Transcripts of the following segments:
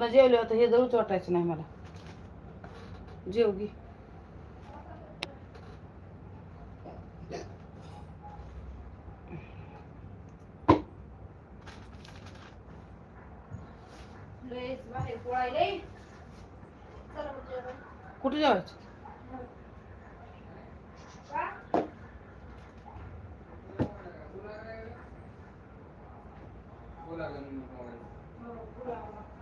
पुन्हा जेवले होतं हे जरूच वाटायचं नाही मला. जेव घे कुठे जेवायचं?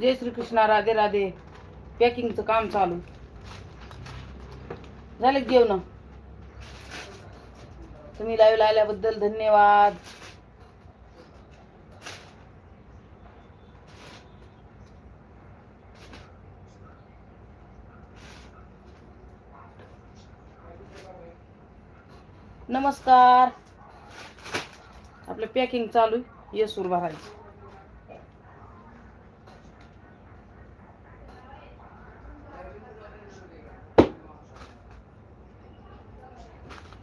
जय श्रीकृष्ण राधे राधे. पॅकिंगचं काम चालू. झाले जेवण? तुम्ही लाईव्ह आल्याबद्दल धन्यवाद. नमस्कार. आपलं पॅकिंग चालू आहे. येसूर भरायचं.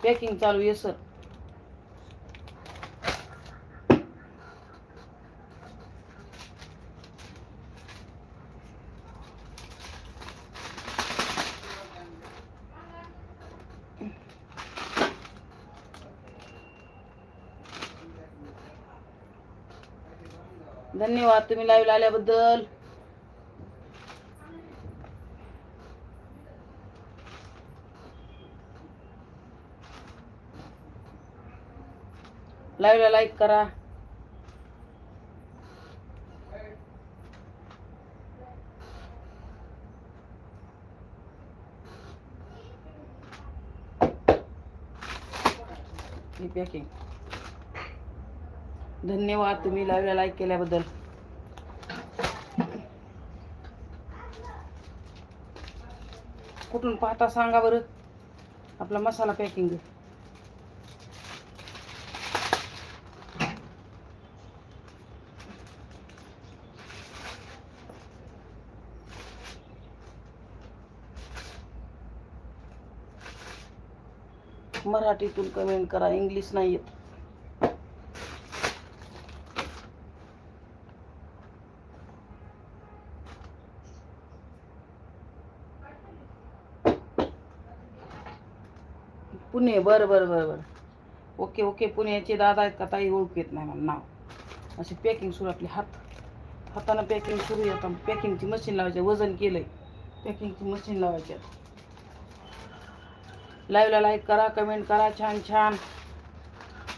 पॅकिंग चालू आहे सर धन्यवाद तुम्ही लाईव्ह आल्याबद्दल. लाईव्हला लाईक करा. ही पॅकिंग धन्यवाद तुम्ही लाईव्हला लाईक केल्याबद्दल. कुठून पाहता सांगा बरं. आपला मसाला पॅकिंग मराठीतून कमेंट करा इंग्लिश नाही येत. पुणे बरं बरं बरं बरं. ओके ओके पुण्याचे दादा आहेत का? ताई ओळख येत नाही मला नाव. अशी पॅकिंग सुरू आपले हात हातानं पॅकिंग सुरू येतात पॅकिंगची मशीन लावायची वजन केलंय. पॅकिंगची मशीन लावायची आता. लाईव्हला लाईक करा कमेंट करा छान छान.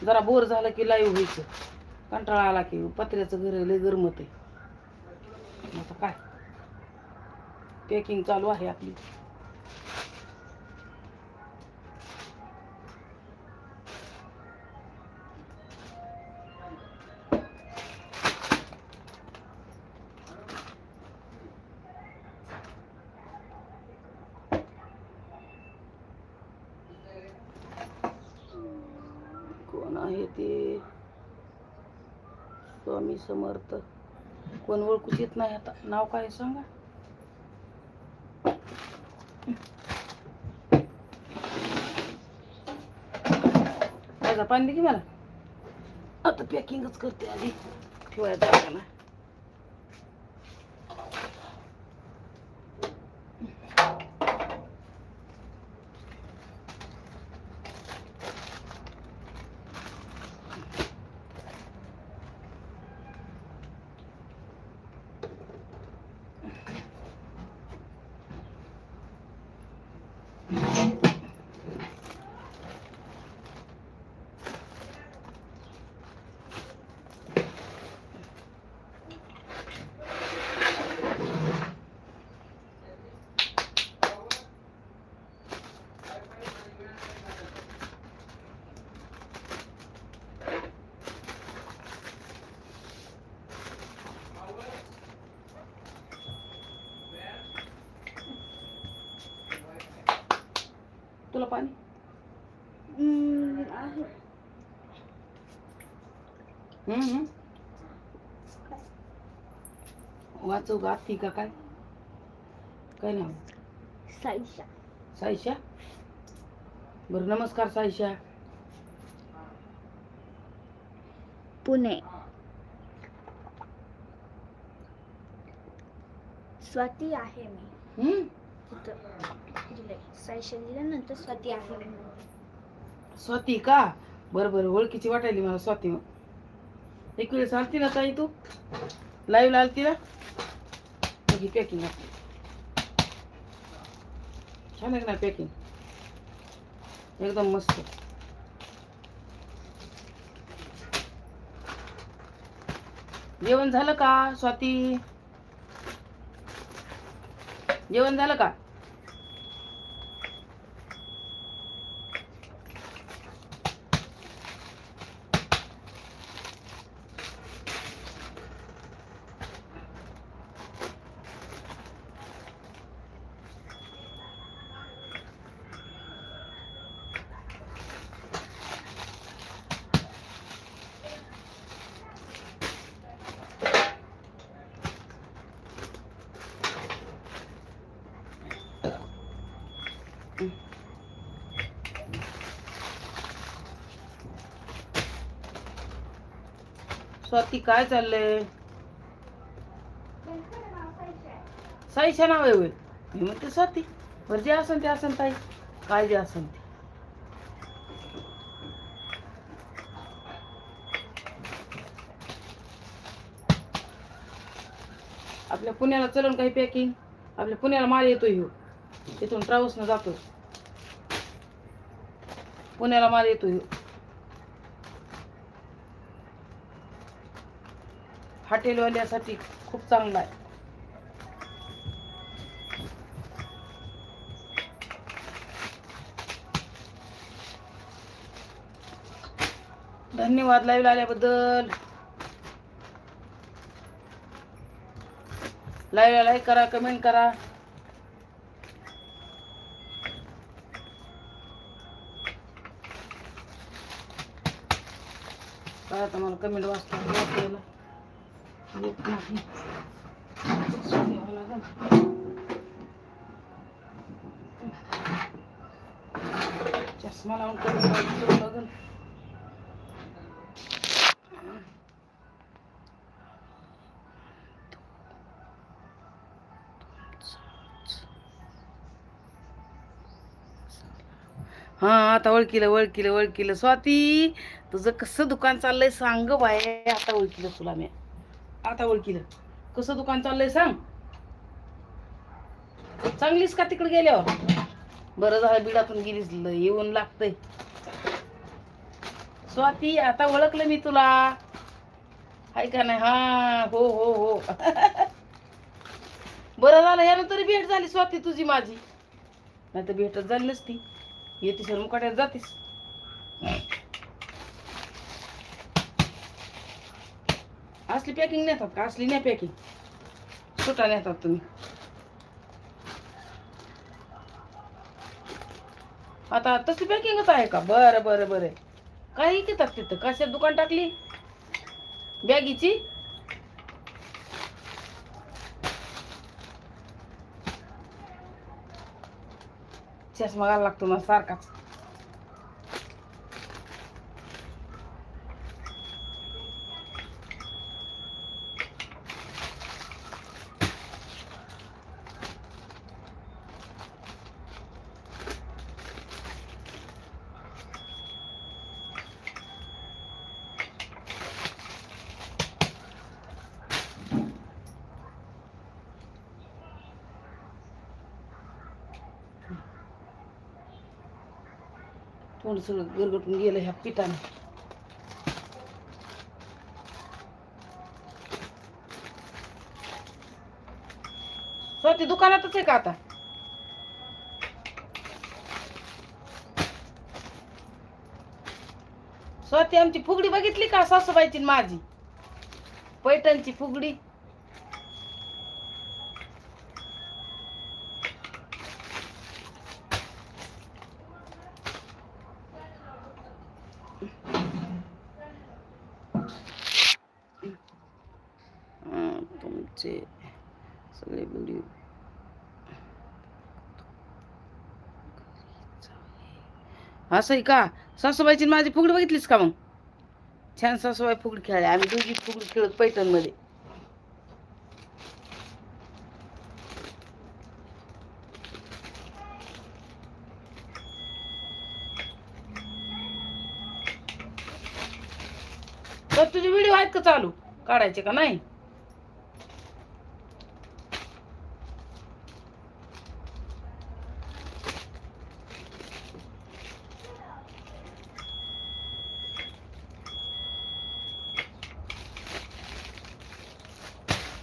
जरा बोर झालं की लाईव्ह व्हायचं. कंटाळा आला की पत्र्याचं घर लय गरमत आहे. आता काय? पॅकिंग चालू आहे आपली. स्वामी समर्थ. कोण ओळखूच येत नाही आता. नाव काय आहे सांगा? पाणी दे की मला. आता पॅकिंगच करते आधी. ठेवायला जागा ना तुला पाणी हम्म, हम्म. वाचव गा ती का काय काय नाव साईशा साईशा बरं नमस्कार साईशा पुणे स्वाती आहे मी हम्म दिल्यानंतर स्वाती आहे स्वाती का? बरं बरं ओळखीची वाटायली मला स्वाती. मग एक वेळेस आलती ना ताई तू? लाईव्ह आलती ना? मग ही पॅकिंग छान आहे ना पॅकिंग एकदम मस्त. जेवण झालं का स्वाती? जेवण झालं का? स्वाती काय चाललंय? साईच्या नाव आहे. मी म्हणते स्वाती. बरं जे असन ते असन ताई. काय जे असन ते. आपल्या पुण्याला चलन काही पॅकिंग आपल्या पुण्याला माल येतो ह्यो तिथून ट्रॅव्हल्सनं जातो पुण्याला माल येतो ह्यो हॉटेलवाल्यासाठी खूप चांगला आहे. धन्यवाद लाईव्ह आल्याबद्दल. लाईव्ह लाईक करा कमेंट करा. तुम्हाला कमेंट वाचता येत नाही चष्मा लावून हा आता ओळखीलं ओळखीलं ओळखीलं. स्वाती तुझं कसं दुकान चाललंय सांग बाय आता ओळखीलं तुला मी. आता ओळखीलं कसं दुकान चाललंय सांग. चांगलीच का तिकडे गेल्यावर? बरं झालं बिडातून गेलीस ल- येऊन लागतंय. स्वाती आता ओळखलं मी तुला. हाय का नाही? हा हो हो हो. बरं झालं यानं तरी भेट झाली स्वाती तुझी माझी. नाही तर भेटच झाली नसती. येतीस मुकाट्यात जातीस. असली पॅकिंग नेतात का? असली नाही पॅकिंग सुटा नेतात तुम्ही. आता तसली पॅकिंगच आहे का? बरं बरं बरं. काही घेतात तिथं? कशात दुकान टाकली? बॅगीची? चष्मा घालायला लागतो ना सारखाच. तोंड सगळं गरगटून गेलं ह्या पिठाने स्वाती दुकानातच आहे का आता? स्वाती आमची फुगडी बघितली का सासूबाईची न माझी? पैठणची फुगडी. चे. सगळे व्हिडिओ असं आहे का सासूबाईची माझी फुगडी बघितलीस का मग? छान सासूबाई फुगडी खेळली आम्ही दोघी फुगडी खेळत पैठणमध्ये. तर तुझे व्हिडिओ आहेत का चालू? काढायचे का नाही?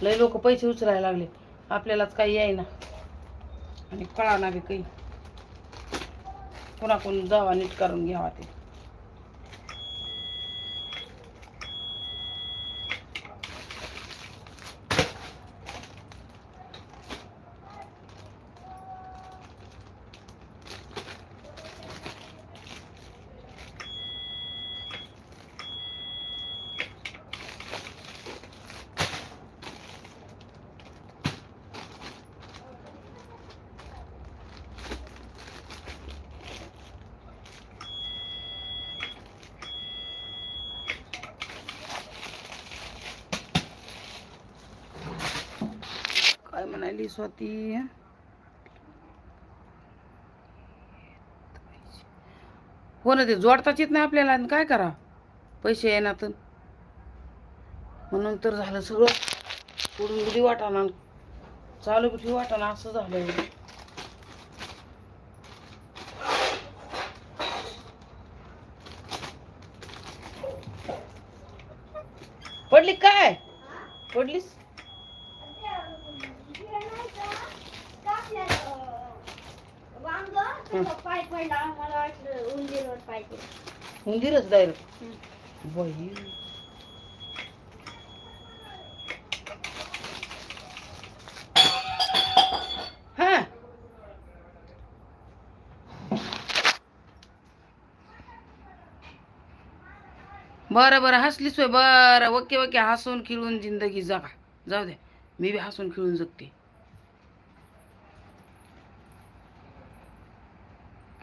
लय लोक पैसे उचलायला लागले. आपल्यालाच काही येईना. आणि कळा ना बी काही. कोणाकडून जावा नीट करून घ्यावा ते. काय स्वाती. हो ना ते जोडताच येत नाही आपल्याला. आणि काय करा? पैसे येणार म्हणून तर झालं सगळं. पुढून बी वाटाणा. चालू बी वाटाणा असं झालं पडला बाई हा. बरं बरं हसलीच होय बरं ओके ओके. हसून खिळून जिंदगी जगा. जाऊ दे. मी बी हसून खिळून जगते.